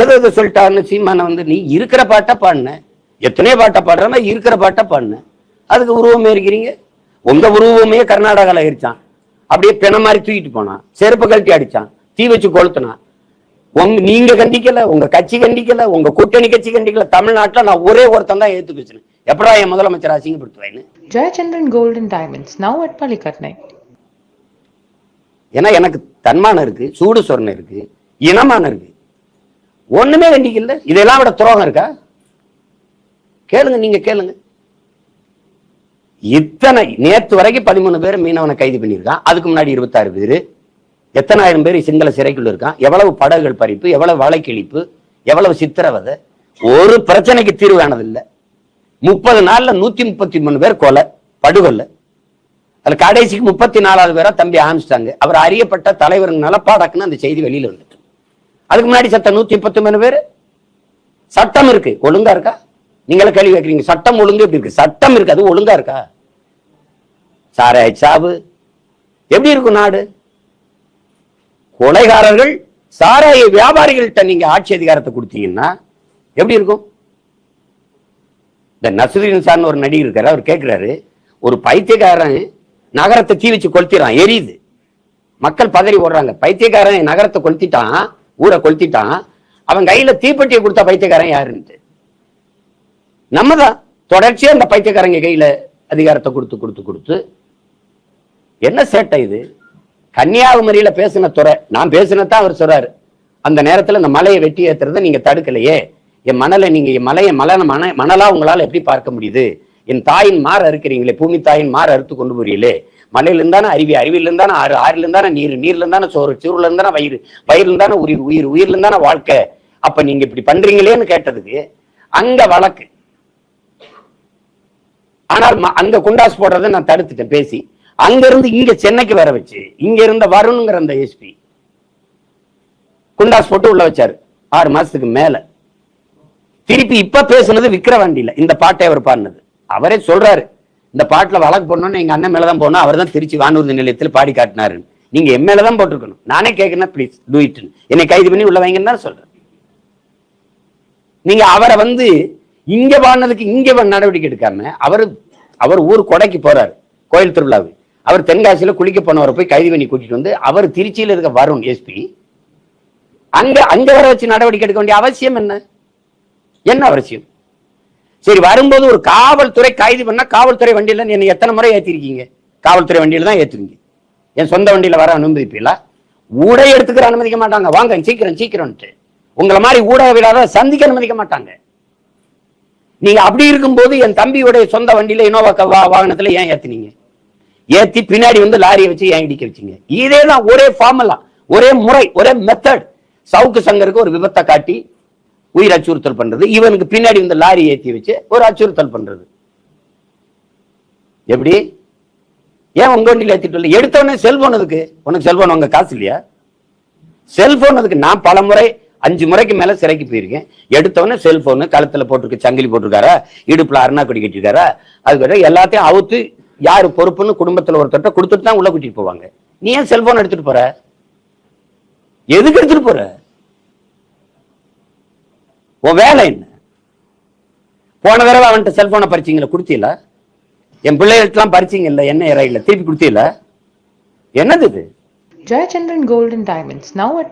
எதை எதை சொல்லிட்டாருன்னு சீமான வந்து நீ இருக்கிற பாட்டை பாடின. எத்தனையோ பாட்டை பாடுறனா இருக்கிற பாட்டை பாடின. அதுக்கு உருவமே இருக்கிறீங்க உங்க உருவமே கர்நாடகால இருச்சான் அப்படியே பிண மாதிரி தூக்கிட்டு போனான். செருப்பு கழட்டி அடிச்சான். தீ வச்சு கொளுத்துனான். உங்க நீங்க கண்டிக்கல உங்க கட்சி கண்டிக்கல உங்க கூட்டணி கட்சி கண்டிக்கல தமிழ்நாட்டுல நான் ஒரே ஒருத்தன் தான் ஏத்து பேசுறேன் எப்படா என் முதலமைச்சர் அசிங்கப்படுத்துவேன்னு? Gold and Diamonds, now at Palikatnai. ஏன்னா எனக்கு தன்மானம் இருக்கு சூடு சொரணை இருக்கு இனமானம் இருக்கு. ஒண்ணுமே கண்டிக்கல இதெல்லாம் விட துரோகம் இருக்கா? கேளுங்க நீங்க கேளுங்க. இத்தனை நேத்து வரைக்கும் பதிமூணு பேர் மீனவனை கைது பண்ணியிருக்கான் அதுக்கு முன்னாடி இருபத்தாறு பேர். எத்தனாயிரம் பேர் சிங்கள சிறைக்குள்ள இருக்கான் எவ்வளவு படகுகள் பறிப்பு எவ்வளவு வலைக்கிழிப்பு எவ்வளவு சித்திரவதை. ஒரு பிரச்சனைக்கு தீர்வு காணதில்லை முப்பது நாள்ல நூத்தி முப்பத்தி மூணு பேர் கொலை படுகொலை. அதுல கடைசிக்கு முப்பத்தி நாலாவது பேரா தம்பி ஆரம்பிச்சிட்டாங்க. அவர் அறியப்பட்ட தலைவருனால பாடக்குன்னு அந்த செய்தி வெளியில வந்துட்டு அதுக்கு முன்னாடி சட்டம் நூத்தி முப்பத்தி மூணு பேர்? சட்டம் இருக்கு. ஒழுங்கா இருக்கா? நீங்களே கேள்வி கேட்கறீங்க. சட்டம் ஒழுங்கு எப்படி இருக்கு? சட்டம் இருக்கு. அது ஒழுங்கா இருக்கா? சாராய சாவு. எப்படி இருக்கும் நாடு? கொலைகாரர்கள் சாராய வியாபாரிகள்கிட்ட நீங்க ஆட்சி அதிகாரத்தை கொடுத்தீங்கன்னா எப்படி இருக்கும்? இந்த நசுதீன் சார்னு ஒரு நடிகர் இருக்காரு. அவர் கேட்கிறாரு ஒரு பைத்தியக்காரன் நகரத்தை தீ வச்சு கொளுத்திடுறான். எரியுது. மக்கள் பதறி ஓடுறாங்க. பைத்தியக்காரன் நகரத்தை கொளுத்திட்டான். ஊரை கொளுத்திட்டான் அவன் கையில தீப்பெட்டியை கொடுத்த பைத்தியக்காரன் யாருன்ட்டு. நம்ம தான் தொடர்ச்சியா இந்த பைத்தியக்காரங்க கையில அதிகாரத்தை கொடுத்து கொடுத்து கொடுத்து. என்ன சேட்டை இது? கன்னியாகுமரியில பேசின துறை நான் பேசினதான் அவர் சொல்றாரு. அந்த நேரத்துல இந்த மலையை வெட்டி ஏத்துறதை நீங்க தடுக்கலையே. என் மணலை நீங்க என் மலையை மலை மன மணலா உங்களால எப்படி பார்க்க முடியுது? என் தாயின் மாற அறுக்கிறீங்களே பூமி தாயின் மாற அறுத்து கொண்டு போறீங்களே. மலையில இருந்தானே அருவி அருவியில இருந்தானே ஆறு ஆறுல இருந்தானே நீர் நீர்ல இருந்தானே சோறு சோறுல இருந்தானே வயிறு வயிறுல இருந்தானே உயிர் உயிர் உயிர்ல இருந்தானே வாழ்க்கை. அப்ப நீங்க இப்படி பண்றீங்களேன்னு கேட்டதுக்கு அங்க வழக்கு. ஆனால் அங்க குண்டாஸ் போடுறதை நான் தடுத்துட்டேன் பேசி. அங்க இருந்து இங்க சென்னைக்கு வர வச்சு இங்க இருந்த வருணுங்கிற அந்த எஸ்பி குண்டாஸ் போட்டு உள்ள வச்சாரு. ஆறு மாசத்துக்கு மேல. திருப்பி இப்ப பேசுனது விக்கிரவாண்டியில இந்த பாட்டை அவர் பாடினது. அவரே சொல்றாரு இந்த பாட்டுல வழக்கு போடணும்னு எங்கள் அண்ணன் மேலதான் போகணும் அவர் தான் திருச்சி வானூர்தி நிலையத்தில் பாடி காட்டினாரு. நீங்க என் மேலதான் போட்டிருக்கணும். நானே கேட்கணும் ப்ளீஸ் டூ இட்னு என்னை கைது பண்ணி உள்ள வைங்கன்னு தான் சொல்றேன். நீங்க அவரை வந்து இங்க பாடினதுக்கு இங்க நடவடிக்கை எடுக்காம அவர் அவர் ஊர் கொடைக்கு போறாரு கோயில் திருவிழாவு அவர் தென்காசியில குளிக்க போனவரை போய் கைது பண்ணி கூட்டிட்டு வந்து அவர் திருச்சியில இருக்க வருண் எஸ்பி அங்க அங்க வர வச்சு நடவடிக்கை எடுக்க வேண்டிய அவசியம் என்ன? என்ன அவசியம்? சரி வரும்போது ஒரு காவல்துறை கைது பண்ணால் காவல்துறை வண்டியில என்ன எத்தனை முறை ஏற்றிருக்கீங்க காவல்துறை வண்டியில தான் ஏத்துவீங்க என் சொந்த வண்டியில வர அனுமதிப்பீங்களா? ஊடக எடுத்துக்கிற அனுமதிக்க மாட்டாங்க. வாங்க சீக்கிரம் சீக்கிரம்ட்டு உங்களை மாதிரி ஊடகவியலாளர் சந்திக்க அனுமதிக்க மாட்டாங்க. நீங்க அப்படி இருக்கும்போது என் தம்பியுடைய சொந்த வண்டியில இனோவா க- வாகனத்துல ஏன் ஏத்துனீங்க? ஏத்தி பின்னாடி வந்து லாரியை வச்சு ஏன் இடிக்க வச்சீங்க? இதே தான் ஒரே ஃபார்முலா ஒரே முறை ஒரே மெத்தட் சவுக்கு சங்கருக்கு ஒரு விபத்தை காட்டி உயிர் அச்சுறுத்தல் பண்றது. இவனுக்கு பின்னாடி இந்த லாரி ஏத்தி வச்சு ஒரு அச்சுறுத்தல் பண்றது. எப்படி? ஏன் உங்க வண்டியில ஏத்திட்டு வரல? எடுத்தவொடனே செல்போன் அதுக்கு உனக்கு செல்போன் உங்க காசு இல்லையா? செல்போன் அதுக்கு நான் பல முறை அஞ்சு முறைக்கு மேல சிறைக்கு போயிருக்கேன். எடுத்தவொடனே செல்போனு கழுத்துல போட்டிருக்கு சங்கிலி போட்டிருக்காரா? இடுப்புல அருணா கொடி கட்டிருக்காரா அதுக்கு எல்லாத்தையும் அவுத்து யார் பொறுப்புன்னு குடும்பத்தில் ஒருத்தட்ட கொடுத்துட்டு தான் உள்ள கூட்டிட்டு போவாங்க. நீ ஏன் செல்போன் எடுத்துட்டு போற? எதுக்கு எடுத்துட்டு போற? உன் வேலை என்ன? போன தடவை அவன்கிட்ட செல்போனை பறிச்சிங்களா கொடுத்தீல? என் பிள்ளைகளுக்கெல்லாம் பறிச்சீங்கல்ல என்ன இறையில திருப்பி கொடுத்தீல? என்னது இது? Jayachandran golden diamonds now now at